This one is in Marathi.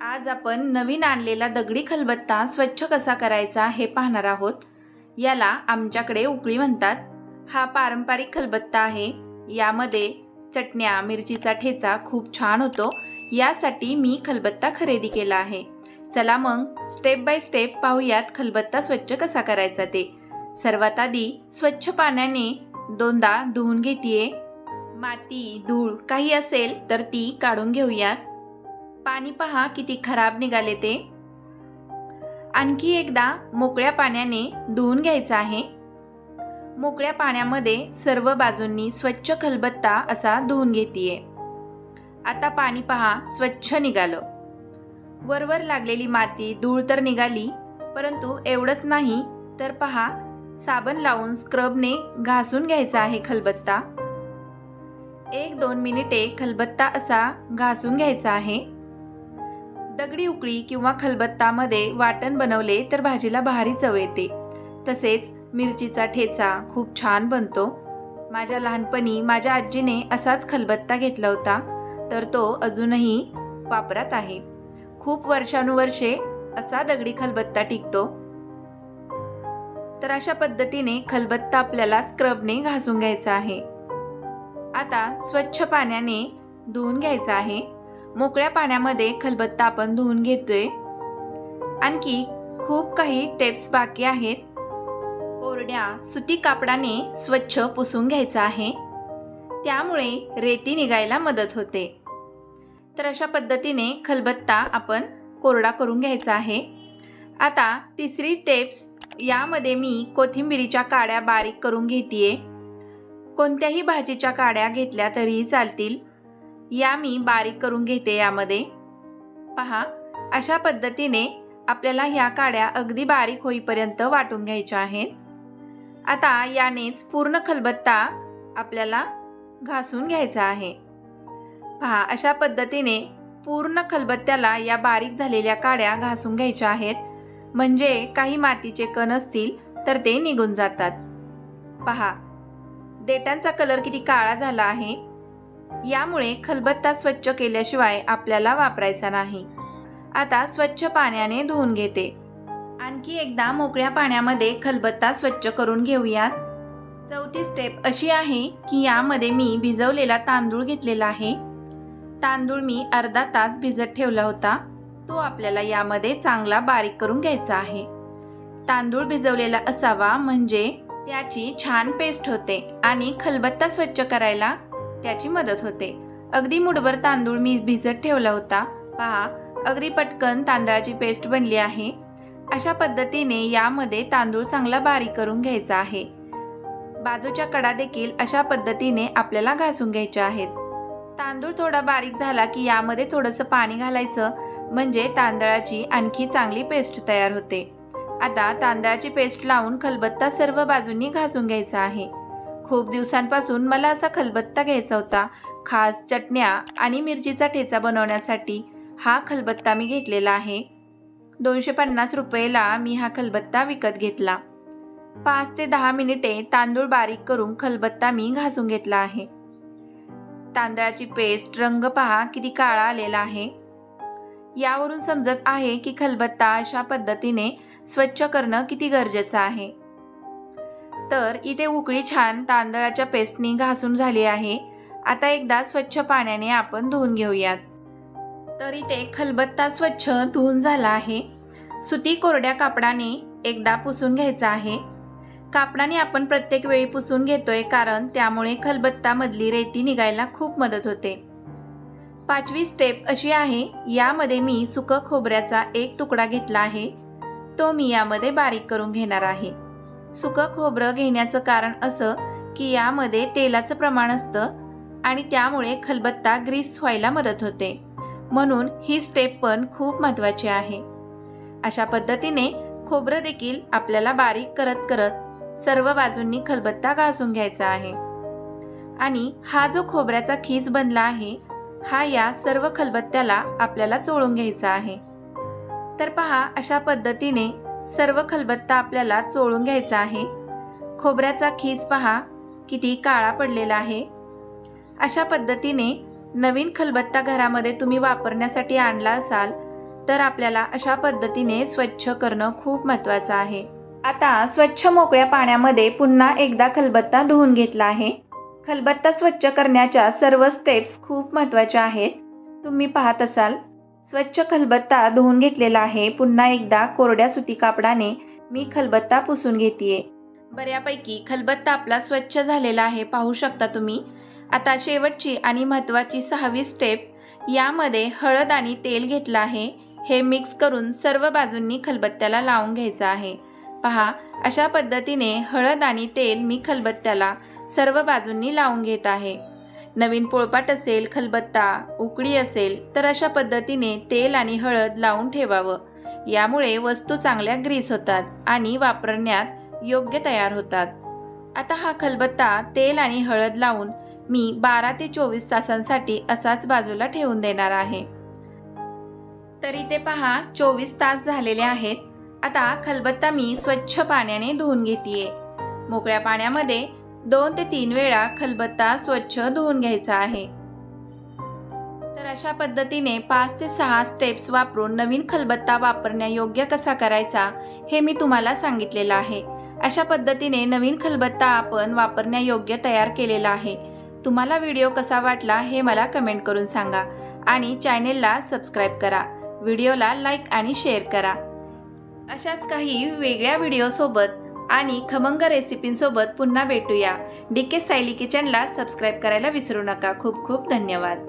आज आपण नवीन आणलेला दगडी खलबत्ता स्वच्छ कसा करायचा हे पाहणार आहोत. याला आमच्याकडे उकळी म्हणतात. हा पारंपरिक खलबत्ता आहे. यामध्ये चटण्या मिरचीचा ठेचा खूप छान होतो. यासाठी मी खलबत्ता खरेदी केला आहे. चला मग स्टेप बाय स्टेप पाहूयात खलबत्ता स्वच्छ कसा करायचा ते. सर्वात आधी स्वच्छ पाण्याने दोनदा धुवून घेतीये. माती धूळ काही असेल तर ती काढून घेऊयात. पाणी पहा किती खराब निघाले ते. आणखी एकदा मोकळ्या पाण्याने धुवून घ्यायचं आहे. मोकळ्या पाण्यामध्ये सर्व बाजूंनी स्वच्छ खलबत्ता असा धुवून घेतीये. आता पाणी पहा स्वच्छ निघालं. वरवर लागलेली माती धूळ तर निघाली परंतु एवढंच नाही तर पहा साबण लावून स्क्रबने घासून घ्यायचा आहे खलबत्ता. एक दोन मिनिटे खलबत्ता असा घासून घ्यायचा आहे. दगडी उकळी किंवा खलबत्तामध्ये वाटण बनवले तर भाजीला भारी चव येते. तसेच मिरचीचा ठेचा खूप छान बनतो. माझ्या लहानपणी माझ्या आजीने असाच खलबत्ता घेतला होता तर तो अजूनही वापरात आहे. खूप वर्षानुवर्षे असा दगडी खलबत्ता टिकतो. तर अशा पद्धतीने खलबत्ता आपल्याला स्क्रबने घासून घ्यायचा आहे. आता स्वच्छ पाण्याने धुवून घ्यायचा आहे. मोकळ्या पाण्यामध्ये खलबत्ता आपण धुवून घेतोय. आणखी खूप काही टेप्स बाकी आहेत. कोरड्या सुती कापडाने स्वच्छ पुसून घ्यायचा आहे. त्यामुळे रेती निघायला मदत होते. तर अशा पद्धतीने खलबत्ता आपण कोरडा करून घ्यायचा आहे. आता तिसरी टेप्स यामध्ये मी कोथिंबिरीच्या काड्या बारीक करून घेतीये. कोणत्याही भाजीच्या काड्या घेतल्या तरीही चालतील. या मी बारीक करून घेते यामध्ये. पहा अशा पद्धतीने आपल्याला ह्या काड्या अगदी बारीक होईपर्यंत वाटून घ्यायच्या आहेत. आता यानेच पूर्ण खलबत्ता आपल्याला घासून घ्यायचा आहे. पहा अशा पद्धतीने पूर्ण खलबत्त्याला या बारीक झालेल्या काड्या घासून घ्यायच्या आहेत. म्हणजे काही मातीचे कण असतील तर ते निघून जातात. पहा देटांचा कलर किती काळा झाला आहे. यामुळे खलबत्ता स्वच्छ केल्याशिवाय आपल्याला वापरायचा नाही. आता स्वच्छ पाण्याने धुवून घेते. आणखी एकदा मोकळ्या पाण्यामध्ये खलबत्ता स्वच्छ करून घेऊयात. चौथी स्टेप अशी आहे की यामध्ये मी भिजवलेला तांदूळ घेतलेला आहे. तांदूळ मी अर्धा तास भिजत ठेवला होता. तो आपल्याला यामध्ये चांगला बारीक करून घ्यायचा आहे. तांदूळ भिजवलेला असावा म्हणजे त्याची छान पेस्ट होते आणि खलबत्ता स्वच्छ करायला त्याची मदत होते. अगदी मुठभर तांदूळ मी भिजत ठेवला होता. पहा अगदी पटकन तांदळाची पेस्ट बनली आहे. अशा पद्धतीने यामध्ये तांदूळ चांगला बारीक करून घ्यायचा आहे. बाजूच्या कडा देखील अशा पद्धतीने आपल्याला घासून घ्यायच्या आहेत. तांदूळ थोडा बारीक झाला की यामध्ये थोडंसं पाणी घालायचं म्हणजे तांदळाची आणखी चांगली पेस्ट तयार होते. आता तांदळाची पेस्ट लावून खलबत्ता सर्व बाजूंनी घासून घ्यायचा आहे. खूप दिवसांपासून मला असा खलबत्ता घ्यायचा होता. खास चटण्या आणि मिरचीचा ठेचा बनवण्यासाठी हा खलबत्ता मी घेतलेला आहे. दोनशे पन्नास रुपयेला मी हा खलबत्ता विकत घेतला. पाच ते दहा मिनिटे तांदूळ बारीक करून खलबत्ता मी घासून घेतला आहे. तांदळाची पेस्ट रंग पहा किती काळा आलेला आहे. यावरून समजत आहे की खलबत्ता अशा पद्धतीने स्वच्छ करणं किती गरजेचं आहे. तर इथे उकळी छान तांदळाच्या पेस्टनी घासून झाली आहे. आता एकदा स्वच्छ पाण्याने आपण धुवून घेऊयात. तर इथे खलबत्ता स्वच्छ धुवून झाला आहे. सुती कोरड्या कापडाने एकदा पुसून घ्यायचा आहे. कापडाने आपण प्रत्येक वेळी पुसून घेतोय कारण त्यामुळे खलबत्तामधली रेती निघायला खूप मदत होते. पाचवी स्टेप अशी आहे यामध्ये मी सुकं खोबऱ्याचा एक तुकडा घेतला आहे. तो मी यामध्ये बारीक करून घेणार आहे. सुकं खोबरं घेण्याचं कारण असं की यामध्ये तेलाचं प्रमाण असतं आणि त्यामुळे खलबत्ता ग्रीस व्हायला मदत होते. म्हणून ही स्टेप पण खूप महत्त्वाची आहे. अशा पद्धतीने खोबरं देखील आपल्याला बारीक करत करत सर्व बाजूंनी खलबत्ता घासून घ्यायचा आहे. आणि हा जो खोबऱ्याचा खीस बनला आहे हा या सर्व खलबत्त्याला आपल्याला चोळून घ्यायचा आहे. तर पहा अशा पद्धतीने सर्व खलबत्ता आपल्याला चोळून घ्यायचा आहे. खोबऱ्याचा खीस पहा किती काळा पडलेला आहे. अशा पद्धतीने नवीन खलबत्ता घरामध्ये तुम्ही वापरण्यासाठी आणला असाल तर आपल्याला अशा पद्धतीने स्वच्छ करणं खूप महत्त्वाचं आहे. आता स्वच्छ मोकळ्या पाण्यामध्ये पुन्हा एकदा खलबत्ता धुवून घेतला आहे. खलबत्ता स्वच्छ करण्याच्या सर्व स्टेप्स खूप महत्त्वाच्या आहेत. तुम्ही पाहत असाल स्वच्छ खलबत्ता धुवून घेतलेला आहे. पुन्हा एकदा कोरड्या सुती कापडाने मी खलबत्ता पुसून घेते बऱ्यापैकी खलबत्ता आपला स्वच्छ झालेला आहे पाहू शकता तुम्ही. आता शेवटची आणि महत्त्वाची सहावी स्टेप यामध्ये हळद आणि तेल घेतलं आहे. हे मिक्स करून सर्व बाजूंनी खलबत्त्याला लावून घ्यायचं आहे. पहा अशा पद्धतीने हळद आणि तेल मी खलबत्त्याला सर्व बाजूंनी लावून घेत आहे. नवीन पोळपाट असेल खलबत्ता उकळी असेल तर अशा पद्धतीने तेल आणि हळद लावून ठेवावं. यामुळे वस्तू चांगल्या ग्रीस होतात आणि वापरण्यात योग्य तयार होतात. आता हा खलबत्ता तेल आणि हळद लावून मी बारा ते चोवीस तासांसाठी असाच बाजूला ठेवून देणार आहे. तरी ते पहा चोवीस तास झालेले आहेत. आता खलबत्ता मी स्वच्छ पाण्याने धुवून घेते मोकळ्या पाण्यामध्ये दोन ते तीन वेळा खलबत्ता स्वच्छ धुवून घ्यायचा आहे. तर अशा पद्धतीने पाच ते सहा स्टेप्स वापरून नवीन खलबत्ता वापरण्यायोग्य कसा करायचा हे मी तुम्हाला सांगितलेलं आहे. अशा पद्धतीने नवीन खलबत्ता आपण वापरण्यायोग्य तयार केलेला आहे. तुम्हाला व्हिडिओ कसा वाटला हे मला कमेंट करून सांगा आणि चॅनेलला सबस्क्राईब करा. व्हिडिओला लाईक आणि शेअर करा. अशाच काही वेगळ्या व्हिडिओसोबत आणि खमंग रेसिपींसोबत पुन्हा भेटूया. डी के सायली किचनला सबस्क्राईब करायला विसरू नका. खूप खूप धन्यवाद.